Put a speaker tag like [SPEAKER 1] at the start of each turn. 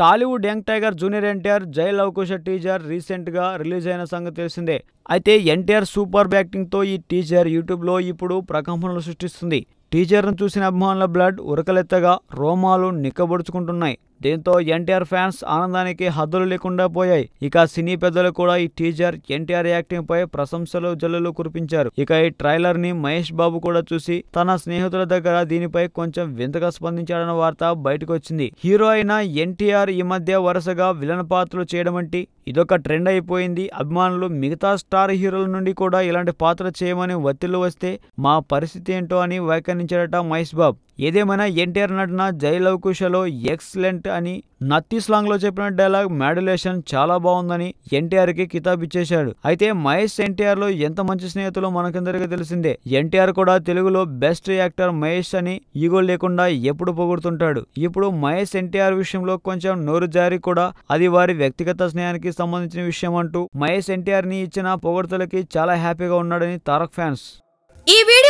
[SPEAKER 1] Tollywood young tiger junior NTR Jai Lava Kusa teaser రీసెంట్గా release అయిన సంగతి తెలిసిందే. అయితే ఎన్టీఆర్ సూపర్ బ్యాక్టింగ్తో ఈ టీజర్ యూట్యూబ్లో ఇప్పుడు ప్రకంపనలు సృష్టిస్తుంది. టీజర్ను చూసిన అభిమానుల బ్లడ్ ఉరకలెత్తగా రోమాలు నిక్కబొడుచుకుంటున్నాయి. దీంతో ఎన్టీఆర్ ఫ్యాన్స్ ఆనందానికి హద్దులు లేకుండా పోయాయి. ఇక సినీ పెద్దలు కూడా ఈ టీజర్ ఎన్టీఆర్ యాక్టింగ్ పై ప్రశంసలు జల్లులు కురిపించారు. ఇక ఈ ట్రైలర్ని మహేష్ బాబు కూడా చూసి తన స్నేహితుల దగ్గర దీనిపై కొంచెం వింతగా స్పందించాడన్న వార్త బయటకు వచ్చింది. హీరో అయిన ఎన్టీఆర్ ఈ మధ్య వరుసగా విలన్ పాత్రలు చేయడం అంటే ఇదొక ట్రెండ్ అయిపోయింది. అభిమానులు మిగతా స్టార్ హీరోల నుండి కూడా ఇలాంటి పాత్ర చేయమని ఒత్తిళ్ళు వస్తే మా పరిస్థితి ఏంటో అని వ్యాఖ్యానించాడట మహేష్ బాబ్. ఏదేమైనా ఎన్టీఆర్ నటన జై లవకుశలో ఎక్సలెంట్ అని నత్తి స్లాంగ్లో చెప్పిన డైలాగ్ మాడ్యులేషన్ చాలా బాగుందని ఎన్టీఆర్కి కితాబ్ ఇచ్చేశాడు. అయితే మహేష్ ఎన్టీఆర్లో ఎంత మంచి స్నేహితులు మనకందరికీ తెలిసిందే? ఎన్టీఆర్ కూడా తెలుగులో బెస్ట్ యాక్టర్ మహేష్ అని ఈగో లేకుండా ఎప్పుడు పొగుడుతుంటాడు. ఇప్పుడు మహేష్ ఎన్టీఆర్ విషయంలో కొంచెం నోరు జారి కూడా అది వారి వ్యక్తిగత స్నేహానికి సంబంధించిన విషయం అంటూ మహేష్ ఎన్టీఆర్ని ఇచ్చిన పొగడ్తలకి చాలా హ్యాపీగా ఉన్నాడని తారక్ ఫ్యాన్స్.
[SPEAKER 2] ఈ వీడియో